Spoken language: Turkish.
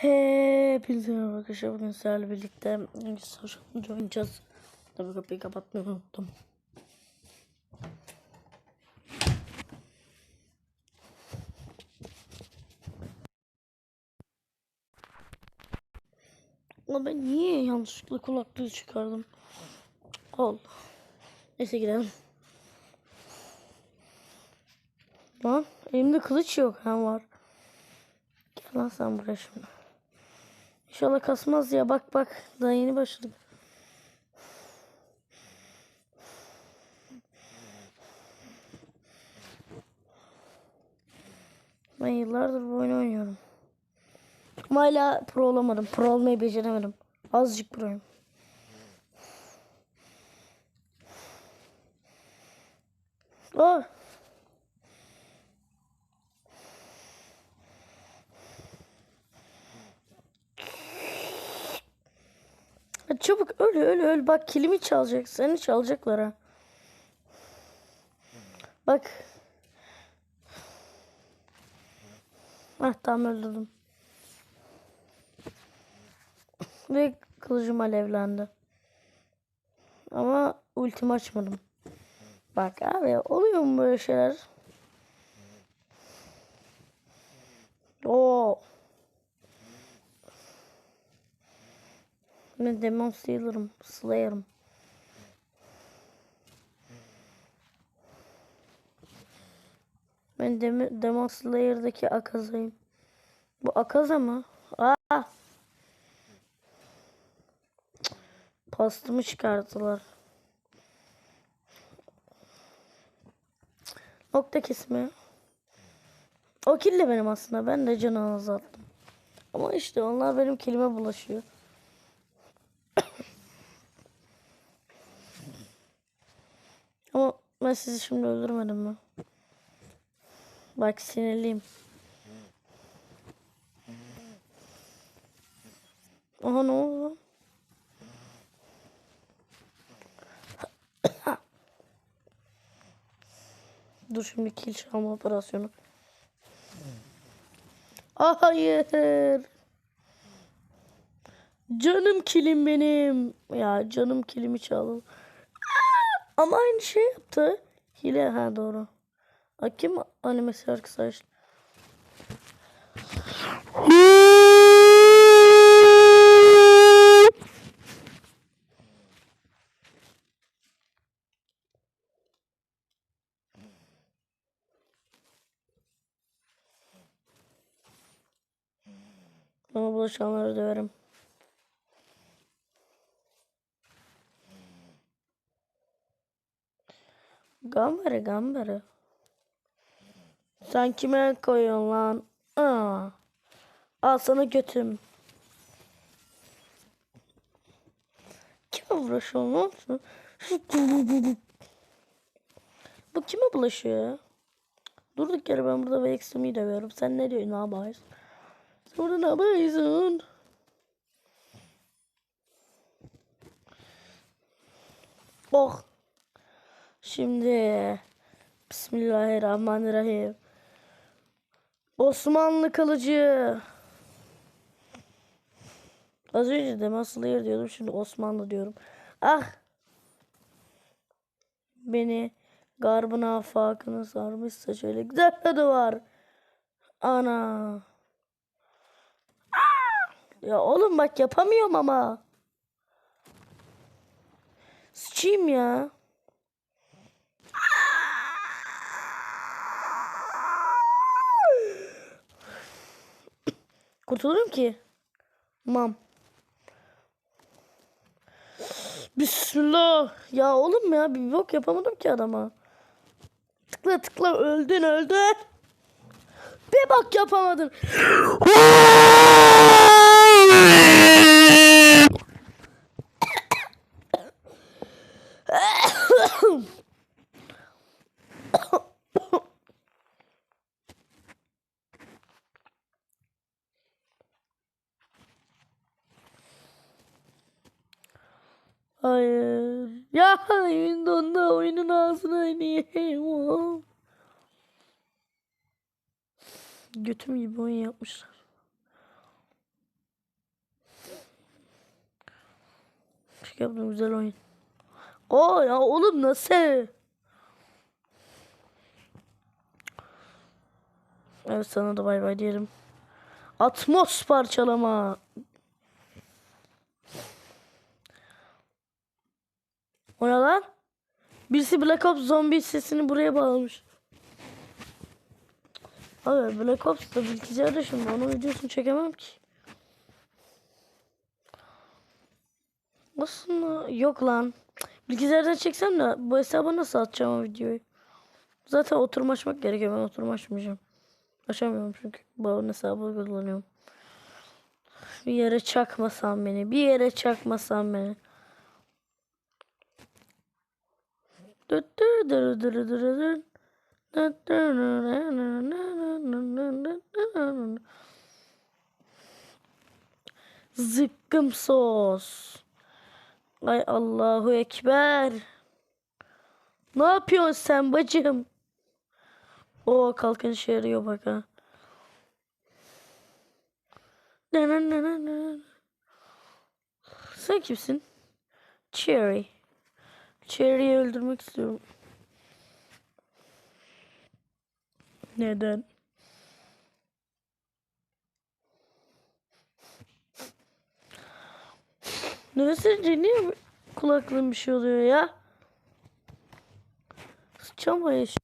Hepinize merhaba arkadaşlar. Bugün sizlerle birlikte media oynayacağız. Tabii kapıyı kapatmayı unuttum. Ama ben niye yanlışlıkla kulaklığı çıkardım? Allah. Neyse gidelim. Lan elimde kılıç yok. Ha var. Gel lan sen buraya şimdi. İnşallah kasmaz ya. Bak bak. Daha yeni başladık. Ben yıllardır bu oyunu oynuyorum. Ama hala pro olamadım. Pro olmayı beceremedim. Azıcık proyum. Oh. Çabuk öl öl öl. Bak kilimi çalacak. Seni çalacaklar ha. Bak. Ah tamam öldürdüm. Ve kılıcım alevlendi. Ama ultimi açmadım. Bak abi oluyor mu böyle şeyler? Oo. Ben Demon Slayer'ım. Slayer'ım. Ben Dem Demon Slayer'daki Akaza'yım. Bu Akaza mı? Aa! Pastımı çıkardılar. Nokta kesme. O kill de benim aslında. Ben de canı azalttım. Ama işte onlar benim kilime bulaşıyor. Ama ben sizi şimdi öldürmedim mi? Bak sinirliyim. Aha ne oldu lan? Dur şimdi kill çalma operasyonu. Ah, Hayır. Canım kilim benim. Ya canım kilimi çaldı. Ama aynı şey yaptı. Hile ha doğru. Ha, kim animesi açtı? Bana bulaşanları döverim. Gambare gambare. Sen kime koyuyorsun lan? Aa. Al sana götüm. Kime uğraşıyorsun lan? Bu kime bulaşıyor? Durduk yere ben burada Vex'imi dövüyorum. Sen ne diyorsun? Ne yapıyorsun? Sen burada ne yapıyorsun? Oh. Şimdi Bismillahirrahmanirrahim. Osmanlı kılıcı. Az önce de Maslayır diyordum şimdi Osmanlı diyorum. Ah. Beni garbın afakını sarmışsa şöyle güzel tadı var. Ana. Ya oğlum bak yapamıyorum ama. Sıçayım ya. Kurtulurum ki. Mam. Bismillah. Ya oğlum ya bir bok yapamadım ki adama. Tıkla tıkla öldün öldün. Bir bak yapamadın. Hayır. Ya Windows'da oyunun ağzına ineyim. Götüm gibi oyun yapmışlar. Şey yaptım güzel oyun. Oo ya oğlum nasıl? Evet sana da bay bay diyelim. Atmos parçalama. O ne lan? Birisi Black Ops zombi sesini buraya bağlamış. Abi Black Ops da bilgisayarda şimdi onun videosunu çekemem ki. Aslında yok lan. Bilgisayardan çeksem de bu hesaba nasıl atacağım o videoyu? Zaten oturma açmak gerekiyor. Ben oturma açmayacağım. Açamıyorum çünkü. Babamın hesabı kullanıyorum. Bir yere çakmasam beni. Bir yere çakmasam beni. Zıkkım sos. Ay Allahu Ekber. Ne yapıyorsun sen bacım? O kalkın işe yarıyor bak ha. Sen kimsin? Cherry. Cherry'i öldürmek istiyorum. Neden? Nefesince niye kulaklığım bir şey oluyor ya? Sıçamayız.